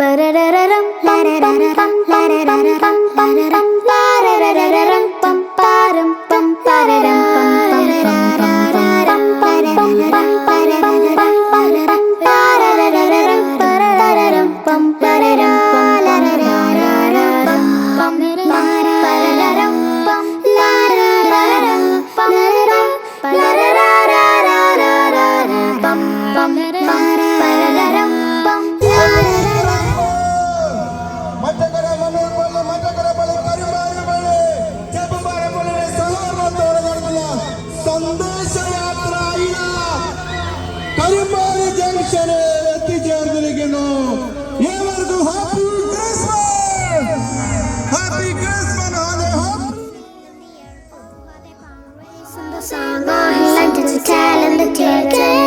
பரரரரம் பரரரரம் பரரரரம் பரரரரம் பரரரரம் பம் பாரம். പ്രവർത്തകരെ എത്തിച്ചേർന്നിരിക്കുന്നു ഏവർക്കും happy Time on, lunch is the theater.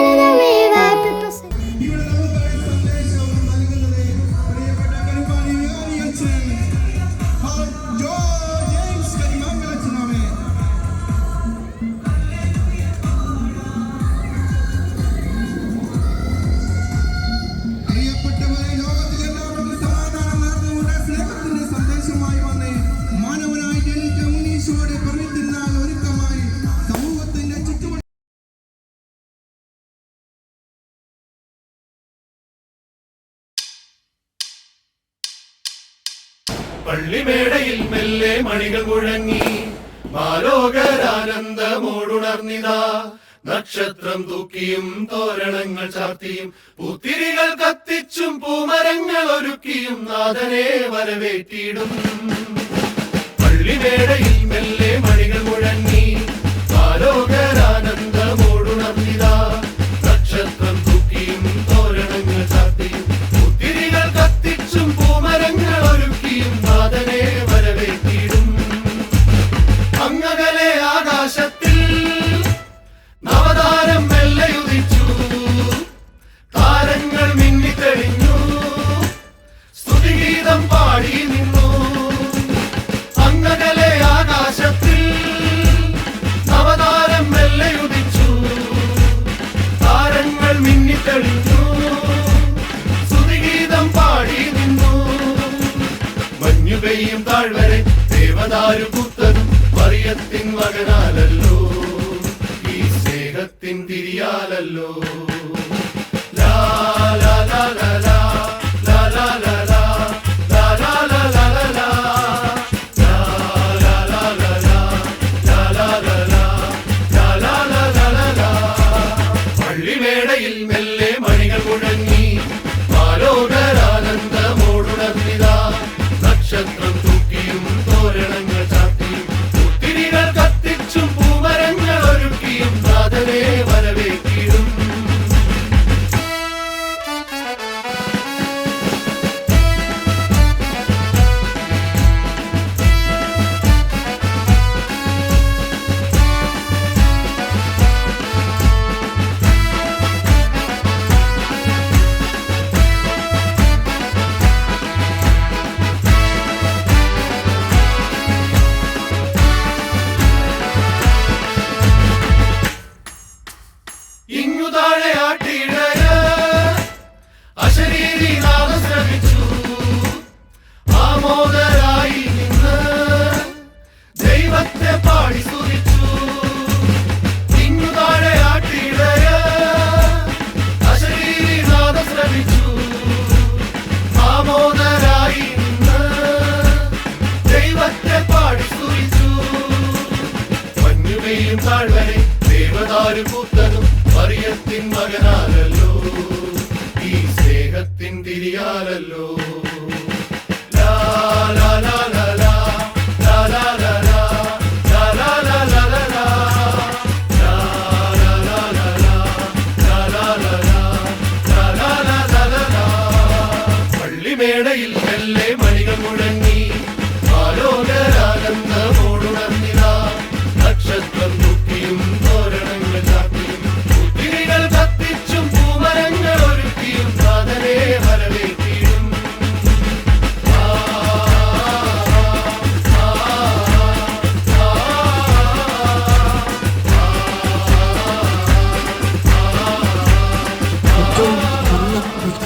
പള്ളിമേടയിൽ മെല്ലെ മണികൾ മുഴങ്ങി. മാലോകരാനന്ദമോടുണർന്നിതാ നക്ഷത്രം തൂക്കിയും തോരണങ്ങൾ ചാർത്തിയും പൂത്തിരികൾ കത്തിച്ചും പൂമരങ്ങൾ ഒരുക്കിയും നാഥനെ വരവേറ്റിയിടും പള്ളിമേടയിൽ മെല്ലെ മണികൾ മുഴങ്ങി. വരെ ദേവദാരു പുത്തനും പറയത്തിൻ മകനാലല്ലോ. ഈ സ്നേഹത്തിൻ തിരിയാലല്ലോ. ആരും പൂത്തതും മറിയത്തിൻ മകനാരല്ലോ ഈ സ്നേഹത്തിൻ തിരിയാലല്ലോ.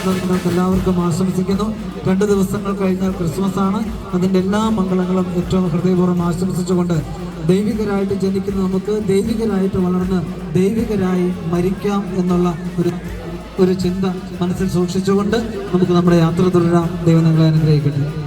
ക്രിസ്മസ് എല്ലാവർക്കും ആശംസിക്കുന്നു. രണ്ട് ദിവസങ്ങൾ കഴിഞ്ഞാൽ ക്രിസ്മസ് ആണ് അതിന്റെ എല്ലാ മംഗളങ്ങളും ഏറ്റവും ഹൃദയപൂർവം ആശംസിച്ചുകൊണ്ട് ദൈവികരായിട്ട് ജനിക്കുന്ന നമുക്ക് ദൈവികരായിട്ട് വളർന്ന് ദൈവികരായി മരിക്കാം എന്നുള്ള ഒരു ഒരു ചിന്ത മനസ്സിൽ സൂക്ഷിച്ചുകൊണ്ട് നമുക്ക് നമ്മുടെ യാത്ര തുടരാം. ദൈവം നിങ്ങളെ അനുഗ്രഹിക്കട്ടെ.